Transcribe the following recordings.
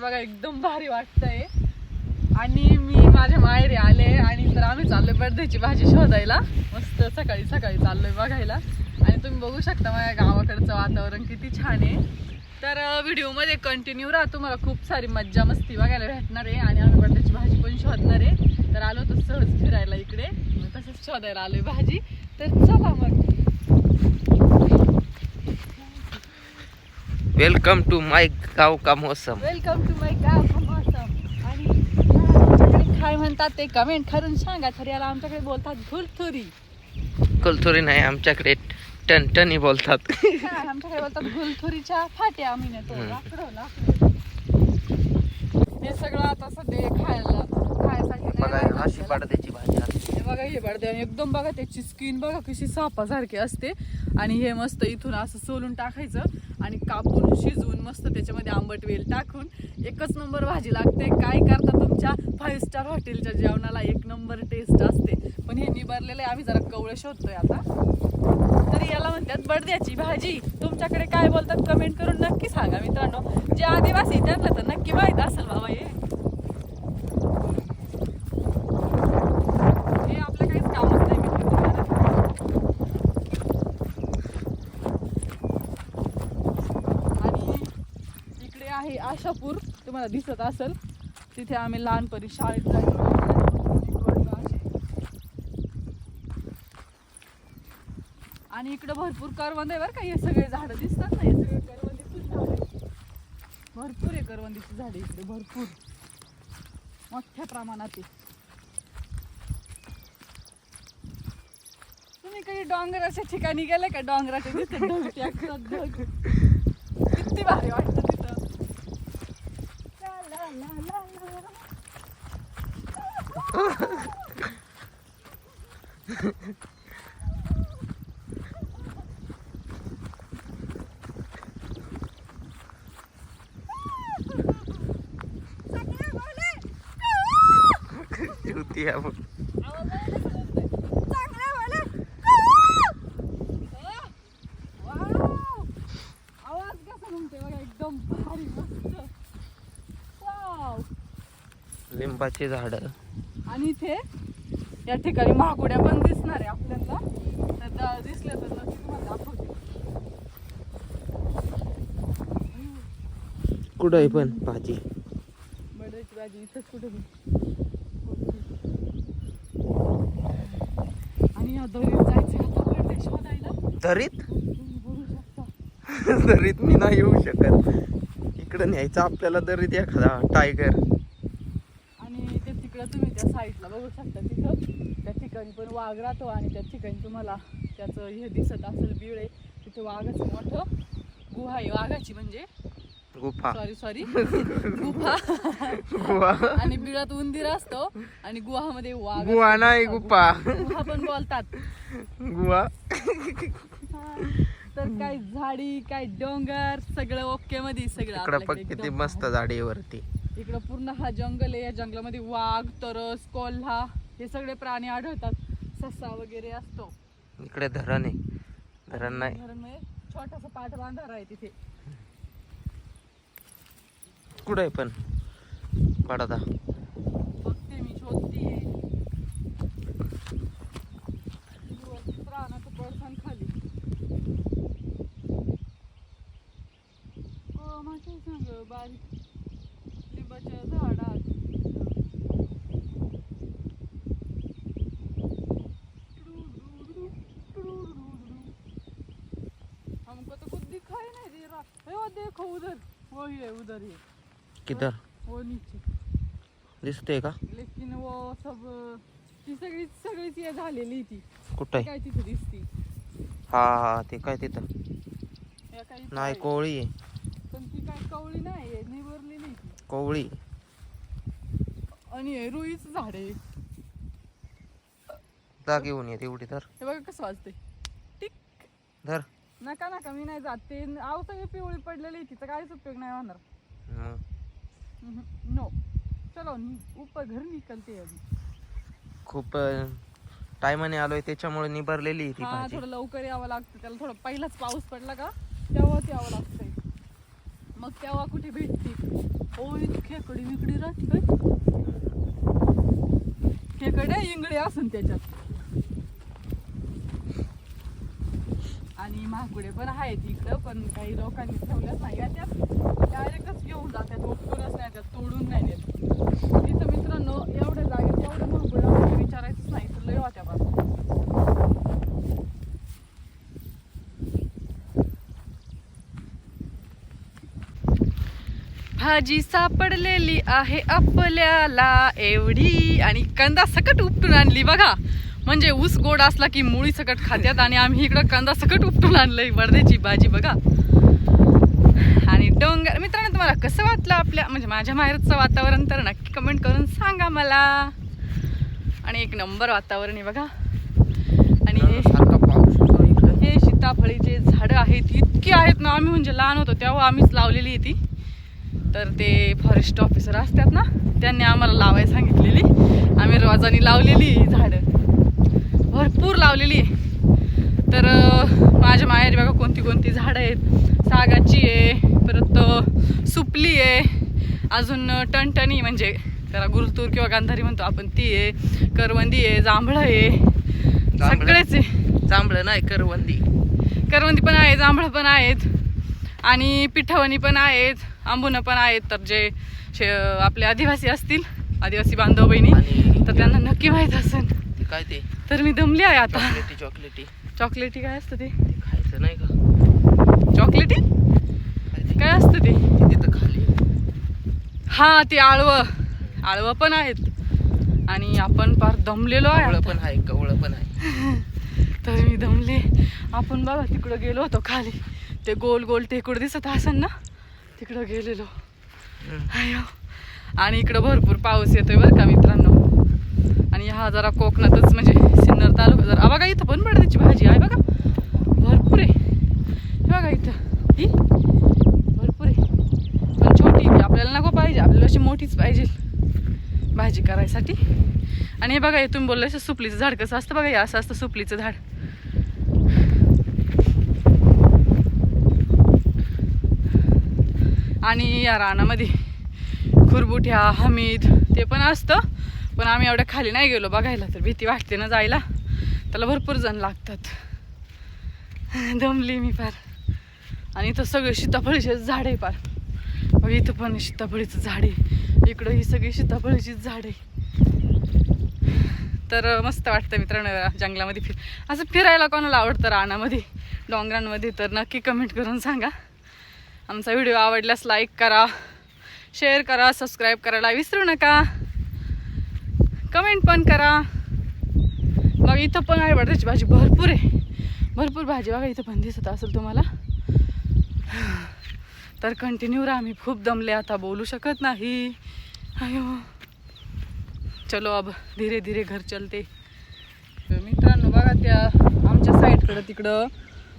बघा एकदम भारी वाटतंय. आणि मी माझ्या माहेरी आले आणि तर आम्ही चाललोय बर्धेची भाजी शोधायला. मस्त सकाळी सकाळी चाललोय बघायला. आणि तुम्ही बघू शकता माझ्या गावाकडचं वातावरण किती छान आहे. तर व्हिडिओमध्ये कंटिन्यू राहा तुम्हाला खूप सारी मज्जा मस्ती बघायला भेटणार आहे आणि आम्ही बर्धेची भाजी पण शोधणार आहे. तर आलो तर सहज फिरायला इकडे. मग तसंच शोधायला आलोय भाजी. तर चला मग. वेलकम टू माय गाव का मौसम. वेलकम टू माय गाव मौसम. आणि आमच्याकडे काय म्हणतात ते कमेंट करून सांगा तर याला आमच्याकडे बोलतात घुलथुरी कुलथुरी नाही आमच्याकडे टनटनी बोलतात. हा, आमच्याकडे बोलतात घुलथुरीच्या फाट्या आम्ही नेतो. हम्म. लाकडं लाकडं. हे सगळं आता सध्या खायला खायसाठी बघा राहिलं अशी. पडद्याची भाजी. बघा हे बडदे आणि एकदम बघा त्याची स्किन बघा कशी सापासारखी असते. आणि हे मस्त इथून असं सोलून टाकायचं आणि कापून शिजवून मस्त त्याच्यामध्ये आंबट वेल टाकून. एकच नंबर भाजी लागते. काय करता तुमच्या? फाईव्ह स्टार हॉटेलच्या जेवणाला एक नंबर टेस्ट असते. पण हे निभारलेलं आहे. आम्ही जरा कवळं शोधतोय आता. तरी याला म्हणतात बडद्याची भाजी. तुमच्याकडे काय बोलतात कमेंट करून नक्की सांगा मित्रांनो. जे आदिवासी त्यांना तर नक्की माहीत असेल बाबा हे आपलं काहीच कामच नाही मित्र आणि इकडे आहे तुम्हाला दिसत असेल. तिथे आम्ही लहानपणी शाळेत जायचो. आणि इकडे भरपूर करवंद आहे बरं का हे सगळे झाडं दिसतात ना हे सगळे करवंदीची झाडं भरपूर आहे करवंदीची झाडे इकडे भरपूर. मोठ्या प्रमाणात आहे. तुम्ही काही डोंगराच्या ठिकाणी गेले का? डोंगराच्या किती भारी वाटतं तिथं ला, ला, ला, ला, ला. होती आहे बघ. आवाज कसा म्हणते बघा एकदम भारी मस्त वाव लिंबाची झाड. आणि इथे या ठिकाणी महाकुड्या पण दिसणार आहे आपल्याला. तर द- दिसल्या तर नक्की तुम्हाला दाखवते. कुठं आहे पण भाजी? बर्डची भाजी इथंच कुठे आणि या दरीत जायचं आता बर्डे शोधायला. दरीत? तुम्ही बघू शकता. दरीत मी नाही येऊ शकत. इकडं न्यायचं आपल्याला दरीत एखादा टायगर तिकडं तुम्ही त्या साईडला बघू शकता तिथं. त्या ठिकाणी पण वाघ राहतो आणि त्या ठिकाणी तुम्हाला त्याचं हे दिसत असेल बिळ आहे. तिथे वाघाचं मोठं गुहा आहे. वाघाची म्हणजे गुफा. सॉरी सॉरी गुहा. आणि बिळात उंदीर असतो आणि गुहामध्ये वाघ गुहा. नाही गुफा. गुहा पण बोलतात. गुहा. तर काय झाडी काय डोंगर सगळं ओके मध्ये सगळं किती मस्त झाडी आहे. वरती इकडं पूर्ण हा जंगल आहे. या जंगलामध्ये वाघ तरस कोल्हा हे सगळे प्राणी आढळतात. ससा वगैरे असतो. इकडे धरण आहे. धरण नाही. धरणमध्ये छोटासा पाठबांधारा आहे तिथे. कुठं आहे पण? पडदा. बघते मी शोधते प्राणाचं पडसाण खाली हो माझे सांग बारीक लिंबाच्या झाडात हमको तो कुछ दिखाई नहीं दे रहा है वो देखो उधर है उधर ही किधर? वो नीचे। दिसते का? लेकिन वो सब ती सगळी सगळीच झालेली ती कुठं? आहे काय तिथे दिसती? हा हा ते काय तिथं? या काही नाही. कोवळी आहे. पण ती काय कवळी नाही निवरलेली ती. कोवळी. आणि हे रुईच झाड आहे. जा घेऊन ये तेवढी हे बघा कसं वाजते टिक. धर. नका नका मी नाही जात. ते आवतं हे पिवळी पडलेली तिचा काहीच उपयोग नाही होणार. नो चलो ऊपर घर निकलते अभी खूप टायमाने आलोय त्याच्यामुळे निभरलेली आहे ती हा भाजी. थोडं लवकर यावं लागतं त्याला थोडं पहिलाच पाऊस पडला का तेव्हाच यावं लागतंय. मग तेव्हा कुठे भेटते? इथे खेकडी विकडी राहते काय? खेकडे इंगडे असून त्याच्यात. आणि पण आहेत इकडं पण काही लोकांनी ठेवलंच नाही. त्यात डायरेक्टच घेऊन जातात उपटूनच नाही त्यात तोडून नाही देत. तिथं मित्रांनो एवढ्या जागेत एवढं महाकुडं म्हणजे विचारायचंच नाही तर लय होत्या भाजी सापडलेली आहे आपल्याला एवढी. आणि कंदा सकट उपटून आणली बघा. म्हणजे ऊस गोड असला की मुळी सकट खात्यात आणि आम्ही इकडं कांदा सकट उपटून आणलंय बर्द्याची भाजी बघा. आणि डोंगर मित्रांनो तुम्हाला कसं वाटलं आपल्या म्हणजे माझ्या माहेरचं वातावरण तर नक्की कमेंट करून सांगा मला. आणि एक नंबर वातावरण आहे बघा. आणि हे होतो हे सीताफळीचे झाडं आहेत इतकी आहेत ना आम्ही म्हणजे लहान होतो तेव्हा आम्हीच लावलेली आहे ती तर ते फॉरेस्ट ऑफिसर असतात ना त्यांनी आम्हाला लावायला सांगितलेली. आम्ही रोजानी लावलेली ही झाडं. भरपूर लावलेली आहे. तर माझ्या माहेरी बघा कोणती कोणती झाडं आहेत. सागाची आहे परत सुपली आहे. अजून टणटणी म्हणजे त्याला गुरुतूर किंवा गांधारी म्हणतो आपण ती आहे. करवंदी आहे जांभळं आहे. जांभळं? सगळेच आहे. चांबलं नाही करवंदी. करवंदी पण आहे जांभळं पण आहेत. आणि पिठावणी पण आहेत आंबुनं पण आहेत. तर जे शे आपले आदिवासी असतील आदिवासी बांधव बहिणी तर त्यांना नक्की माहीत असेल. काय ते? तर मी दमली आहे आता. चॉकलेटी चॉकलेटी. चॉकलेटी काय असतं ते? ते खायचं नाही का? चॉकलेटी? काय असतं ते? तिथं खाली. हा ते आळवं. आळवं पण आहेत. आणि आपण फार दमलेलो आहे. पण आहे कवळं पण आहे. तर मी दमले. आपण बघा तिकडं गेलो होतो खाली. ते गोल गोल टेकूड दिसत असेल ना? तिकडं गेलेलो. आणि इकडं भरपूर पाऊस येतोय बरं का मित्रांनो? आणि हा जरा कोकणातच म्हणजे सिन्नर तालुका जरा बघा इथं पण पडद्याची भाजी आहे बघा. भरपूर आहे. हे बघा इथं. ही? भरपूर आहे. पण छोटी ती आपल्याला नको पाहिजे. आपल्याला अशी मोठीच पाहिजे भाजी करायसाठी. आणि हे बघा हे तुम्ही बोललं सुपलीचं झाड कसं असतं बघा हे असं असतं सुपलीचं झाड. आणि या रानामध्ये खुरबुठ्या हमीद ते पण असतं. पण आम्ही एवढ्या खाली नाही गेलो बघायला तर भीती वाटते ना जायला. त्याला भरपूर जण लागतात. दमली मी फार. आणि इथं सगळे सीताफळीचे झाड आहे फार. बघ इथं पण सीताफळीचं झाड आहे. इकडं ही सगळी सीताफळीचीच झाड आहे. तर मस्त वाटतं मित्रांनो जंगलामध्ये फिर असं फिरायला कोणाला आवडतं रानामध्ये डोंगरांमध्ये तर नक्की कमेंट करून सांगा. आमचा व्हिडिओ आवडल्यास लाईक करा शेअर करा सबस्क्राईब करायला विसरू नका. कमेंट पण करा. मग इथं पण आहे बटाट्याची भाजी भरपूर आहे. भरपूर भाजी बघा इथं पण दिसत असेल तुम्हाला. तर कंटिन्यू राहा मी खूप दमले आता बोलू शकत नाही. अयो. चलो अब धीरे धीरे घर चलते. मित्रांनो बघा त्या आमच्या साईडकडं तिकडं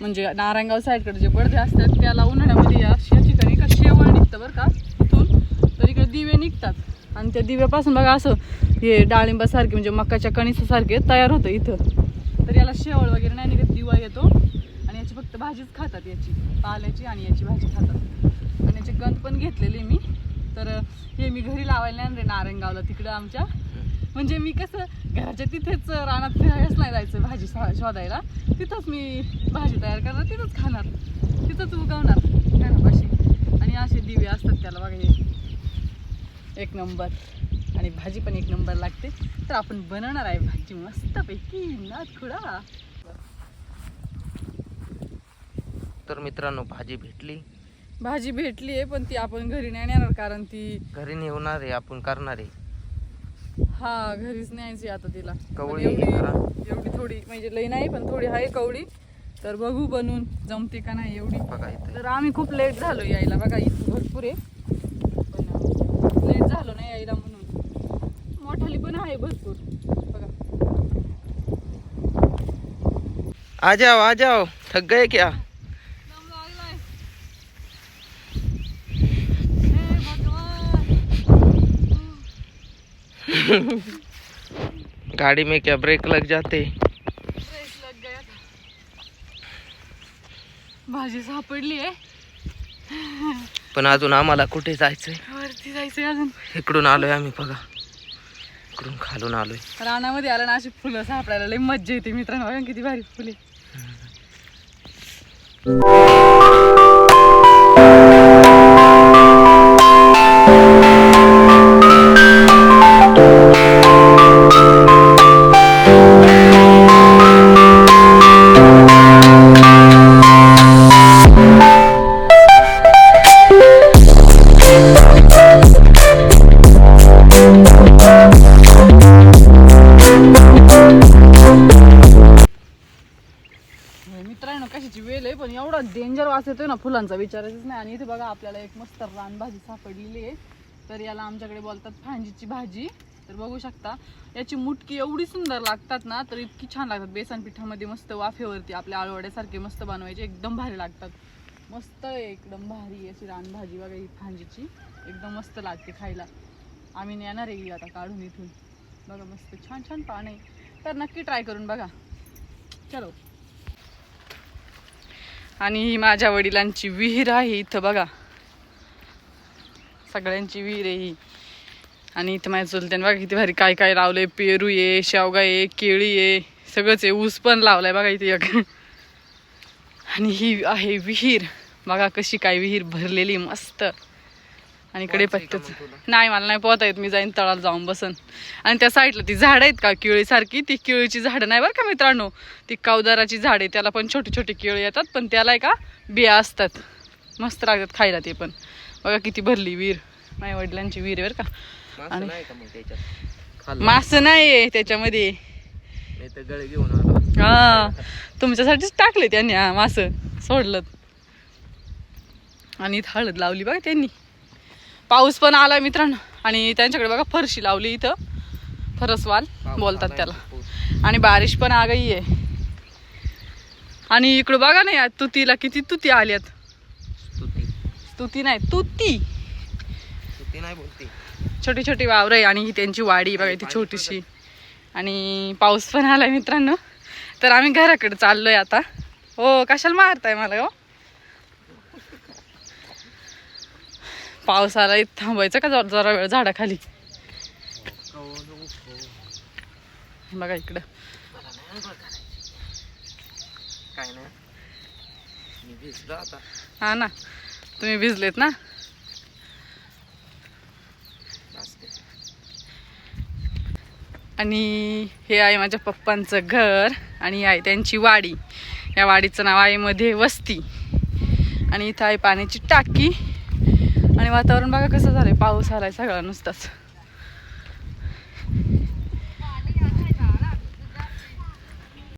म्हणजे नारायणगाव साईडकडे जे पडदे असतात त्याला उन्हाळ्यामध्ये या ठिकाणी का शेवळ निघतं बरं का इथून. तर इकडे दिवे निघतात. आणि त्या दिव्यापासून बघा असं हे डाळिंबासारखे म्हणजे मकाच्या कणिसासारखे तयार होतं इथं. तर याला शेवळ वगैरे नाही निघत दिवा येतो. आणि याची फक्त भाजीच खातात याची. पाल्याची आणि याची भाजी खातात. आणि याचे गंध पण घेतलेले मी. तर हे मी घरी लावायला नाही रे नारायणगावला तिकडं आमच्या. म्हणजे मी कसं घराच्या तिथेच रानात फिरायलाच नाही जायचं भाजी शोधायला. तिथंच मी भाजी तयार करणार तिथंच खाणार. तिथंच उगवणार घरापाशी. आणि असे दिवे असतात त्याला बघा हे. एक नंबर. आणि भाजी पण एक नंबर लागते. तर आपण बनवणार आहे भाजी मस्तपैकी. नाथ खुडा. तर मित्रांनो भाजी भेटली. भाजी भेटली आहे पण ती आपण घरी नाही नेणार कारण ती घरी नेवणार आहे आपण करणार आहे. हा घरीच न्यायची आता तिला. कवळी पण एवढी. एवढी थोडी म्हणजे लई नाही पण थोडी आहे कवडी तर बघू बनवून जमते का नाही एवढी. बघा इथे. तर आम्ही खूप लेट झालो यायला. बघा इथं भरपूर आहे. पण लेट झालो नाही यायला मोठाली पण आहे भरपूर. बघा. आ जाओ आ जाओ. थक गए क्या. गाड़ी में क्या ब्रेक लग जाते? ब्रेक लग गया था. भाजी सापडली आहे. पण अजून आम्हाला कुठे जायचंय? वरती जायचंय अजून. इकडून आलोय आम्ही बघा. इकडून खालून आलोय. रानामध्ये आलं ना अशी फुलं सापडायला लई मज्जा येते मित्रांनो. बघा किती भारी फुले. एवढा डेंजर वास येतोय ना फुलांचा विचारायचंच नाही. आणि इथे बघा आपल्याला एक मस्त रानभाजी सापडलेली आहे. तर याला आमच्याकडे बोलतात फांजीची भाजी. तर बघू शकता याची मुटकी एवढी सुंदर लागतात ना तर इतकी छान लागतात. बेसन पिठामध्ये मस्त वाफेवरती आपल्या आळवड्यासारखे मस्त बनवायचे एकदम भारी लागतात. मस्त आहे एकदम भारी अशी रानभाजी. बघा ही फांजीची एकदम मस्त लागते खायला. आम्ही नेणार आहे ही आता काढून इथून. बघा मस्त छान छान पान. आहे तर नक्की ट्राय करून बघा. चलो. आणि ही माझ्या वडिलांची विहीर आहे इथं बघा. सगळ्यांची विहीर आहे ही. आणि इथं माझ्या चुलत्याने बघा किती भारी काय काय लावलं आहे पेरू आहे शेवगा आहे केळी आहे. सगळंच आहे. ऊस पण लावलाय बघा इथे एक. आणि ही आहे विहीर. बघा कशी काय विहीर भरलेली मस्त. आणि इकडे तुला? नाही मला नाही पोहता येत. मी जाईन तळात जाऊन बसन. आणि त्या साईडला ती झाडं आहेत का केळीसारखी ती केळीची झाडं नाही बरं का मित्रांनो? ती कावदाराची झाड आहे त्याला पण छोटी छोटी केळी येतात पण त्याला आहे का बिया असतात. मस्त लागतात खायला ते पण. बघा किती भरली विहीर. माझ्या वडिलांची विहीर आहे बरं का. मासं आणि- मास नाही त्याच्यामध्ये. नाही तर गळे घेऊन आलो हा. तुमच्यासाठीच टाकले त्यांनी हा मास. सोडलं. आणि हळद लावली बघा त्यांनी. पाऊस पण आला मित्रांनो. आणि त्यांच्याकडे बघा फरशी लावली इथं. फरसवाल बोलतात त्याला. आणि बारिश पण आगाई आहे. आणि इकडं बघा ना या तुतीला किती तुती आल्यात. तुती. नाही तुती. नाही बोलती. छोटी छोटी वावरं आहे आणि ही त्यांची वाडी बघा ती छोटीशी. आणि पाऊस पण आलाय मित्रांनो. तर आम्ही घराकडे चाललोय आता. हो कशाला मारताय मला हो? इथं थांबायचं का? जरा जरा वेळ झाडाखाली. बघा इकडं. काय नाही. हा ना. तुम्ही भिजलेत ना. आणि हे आहे माझ्या पप्पांचं घर आणि आहे त्यांची वाडी. या वाडीचं नाव आहे मध्ये वस्ती. आणि इथं आहे पाण्याची टाकी. आणि वातावरण बघा कसं झालंय. पाऊस आलाय सगळा नुसताच.